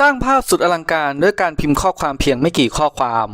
สร้างภาพสุดอลังการด้วยการพิมพ์ข้อความเพียงไม่กี่ข้อความ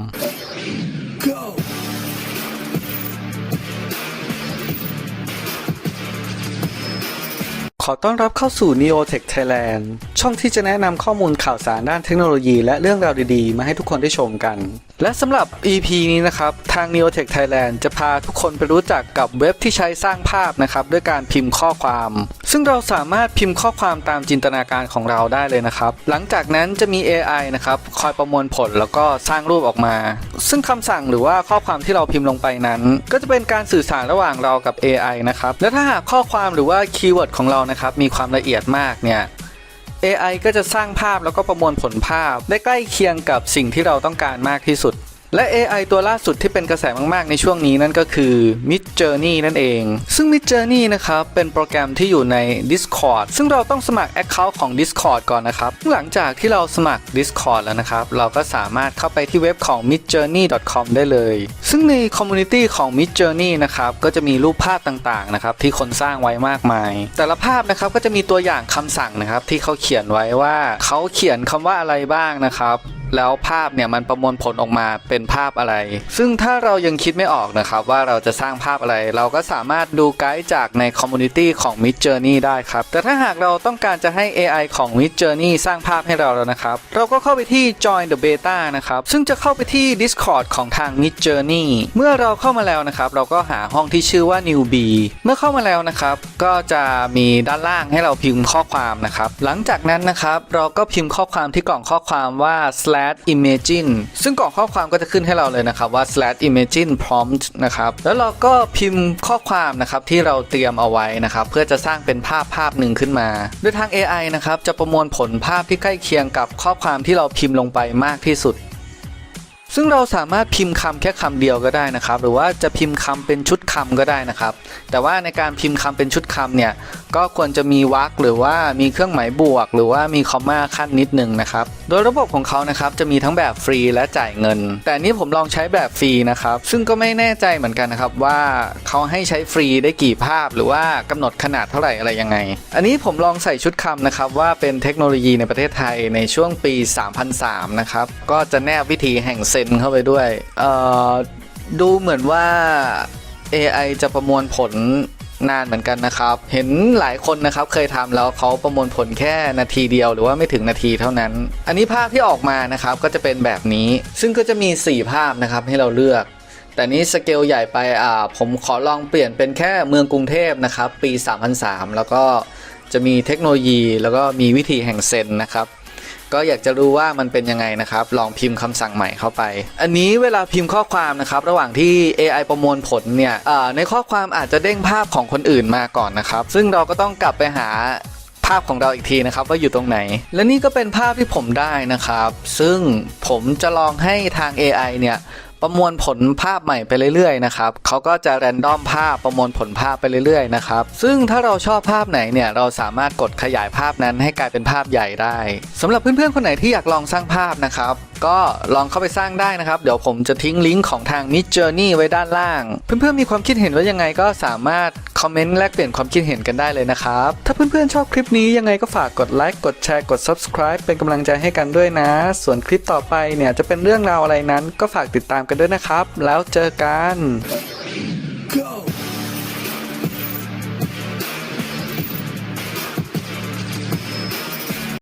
ขอต้อนรับเข้าสู่ Neotech Thailand ช่องที่จะแนะนำข้อมูลข่าวสารด้านเทคโนโลยีและเรื่องราวดีๆ มาให้ทุกคนได้ชมกัน และสำหรับ EP นี้นะครับ ทาง Neotech Thailand จะพาทุกคนไปรู้จักกับเว็บที่ใช้สร้างภาพนะครับ ด้วยการพิมพ์ข้อความ ซึ่งเราสามารถพิมพ์ข้อความตามจินตนาการของเราได้เลยนะครับ หลังจากนั้นจะมี AI นะครับคอยประมวลผลแล้วก็สร้างรูปออกมา ซึ่งคำสั่งหรือว่าข้อความที่เราพิมพ์ลงไปนั้น ก็จะเป็นการสื่อสารระหว่างเรากับ AI นะครับและถ้าหากข้อความหรือว่าคีย์เวิร์ดของเรานะครับมีความละเอียดมากเนี่ย AI ก็จะสร้างภาพแล้วก็ประมวลผลภาพ ได้ใกล้เคียงกับสิ่งที่เราต้องการมากที่สุด และ AI ตัวล่าสุดที่เป็นกระแสมาก ๆ ในช่วงนี้นั่นก็คือ Mid Journey นั่นเอง ซึ่ง Mid Journey นะครับ เป็นโปรแกรมที่อยู่ใน Discord ซึ่งเราต้องสมัคร Account ของ Discord ก่อนนะครับ หลังจากที่เราสมัคร Discord แล้วนะครับ เราก็สามารถเข้าไปที่เว็บของ midjourney.com ได้เลย ซึ่งในคอมมูนิตี้ของ Mid Journey นะครับ ก็จะมีรูปภาพต่าง ๆ นะครับ ที่คนสร้างไว้มากมาย แต่ละภาพนะครับก็จะมีตัวอย่างคำสั่งนะครับที่เขาเขียนไว้ว่าเขาเขียนคำว่าอะไรบ้างนะครับ แล้วภาพเนี่ยมันประมวลผลออกมาเป็นภาพอะไร ซึ่งถ้าเรายังคิดไม่ออกนะครับว่าเราจะสร้างภาพอะไร เราก็สามารถดูไกด์จากในคอมมูนิตี้ของ Mid Journey ได้ครับ แต่ถ้าหากเราต้องการจะให้ AI ของ Mid Journey สร้างภาพให้เราแล้วนะครับ เราก็เข้าไปที่ Join the Beta นะครับ ซึ่งจะเข้าไปที่ Discord ของทาง Mid Journey เมื่อเราเข้ามาแล้วนะครับ เราก็หาห้องที่ชื่อว่า Newbie เมื่อเข้ามาแล้วนะครับ ก็จะมีด้านล่างให้เราพิมพ์ข้อความนะครับ หลังจากนั้นนะครับ เราก็พิมพ์ข้อความที่กล่องข้อความว่า slash imagine ซึ่งกล่องข้อความก็จะขึ้นให้เราเลยนะครับว่า slash imagine prompt นะครับ แล้วเราก็พิมพ์ข้อความนะครับที่เราเตรียมเอาไว้นะครับเพื่อจะสร้างเป็นภาพภาพหนึ่งขึ้นมา โดยทาง AI นะครับจะประมวลผลภาพที่ใกล้เคียงกับข้อความที่เราพิมพ์ลงไปมากที่สุด ซึ่งเราสามารถพิมพ์คำแค่คำเดียวก็ได้นะครับ หรือว่าจะพิมพ์คำเป็นชุดคำก็ได้นะครับ แต่ว่าในการพิมพ์คำเป็นชุดคำเนี่ยก็ควรจะมีวรรคหรือว่ามีเครื่องหมายบวก หรือว่ามีคอมมาขั้นนิดหนึ่งนะครับโดยระบบของเขานะครับจะมีทั้งแบบฟรีและจ่ายเงิน แต่นี้ผมลองใช้แบบฟรีนะครับซึ่งก็ไม่แน่ใจเหมือนกันนะครับว่าเขาให้ใช้ฟรีได้กี่ภาพ หรือว่ากำหนดขนาดเท่าไหร่อะไรยังไง อันนี้ผมลองใส่ชุดคำนะครับว่าเป็นเทคโนโลยีในประเทศไทยในช่วงปี3003นะครับก็จะแนบวิธีแห่งเซนเข้าไปด้วย เอ่อ ดูเหมือนว่า AI จะประมวลผลนานเหมือนกันนะครับ เห็นหลายคนนะครับเคยทำแล้วเขาประมวลผลแค่นาทีเดียวหรือว่าไม่ถึงนาทีเท่านั้น อันนี้ภาพที่ออกมานะครับก็จะเป็นแบบนี้ ซึ่งก็จะมี 4 ภาพนะครับให้เราเลือก แต่นี้สเกลใหญ่ไปอ่าผมขอลองเปลี่ยนเป็นแค่เมืองกรุงเทพนะครับ ปี 3003 แล้วก็จะมีเทคโนโลยี แล้วก็มีวิธีแห่งเซนนะครับ ก็อยากจะรู้ว่ามันเป็นยังไงนะครับ ลองพิมพ์คำสั่งใหม่เข้าไป อันนี้เวลาพิมพ์ข้อความนะครับ ระหว่างที่ AI ประมวลผลเนี่ยในข้อความอาจจะเด้งภาพของคนอื่นมาก่อนนะครับ ซึ่งเราก็ต้องกลับไปหาภาพของเราอีกทีนะครับว่าอยู่ตรงไหน และนี่ก็เป็นภาพที่ผมได้นะครับ ซึ่งผมจะลองให้ทาง AI เนี่ย ประมวลผลภาพใหม่ไปเรื่อยๆนะครับเขาก็จะแรนดอมภาพประมวลผลภาพไปเรื่อยๆนะครับซึ่งถ้าเราชอบภาพไหนเนี่ยเราสามารถกดขยายภาพนั้นให้กลายเป็นภาพใหญ่ได้สำหรับเพื่อนๆคนไหนที่อยากลองสร้างภาพนะครับก็ลองเข้าไปสร้างได้นะครับ เดี๋ยวผมจะทิ้งลิงก์ของทาง Mid Journey ไว้ด้านล่าง เพื่อนๆมีความคิดเห็นว่ายังไงก็สามารถคอมเมนต์แลกเปลี่ยนความคิดเห็นกันได้เลยนะครับ ถ้าเพื่อนๆชอบคลิปนี้ยังไงก็ฝากกดไลค์กดแชร์กด subscribe เป็นกำลังใจให้กันด้วยนะ ส่วนคลิปต่อไปเนี่ยจะเป็นเรื่องราวอะไรนั้นก็ฝากติดตามกันด้วยนะครับ แล้วเจอกัน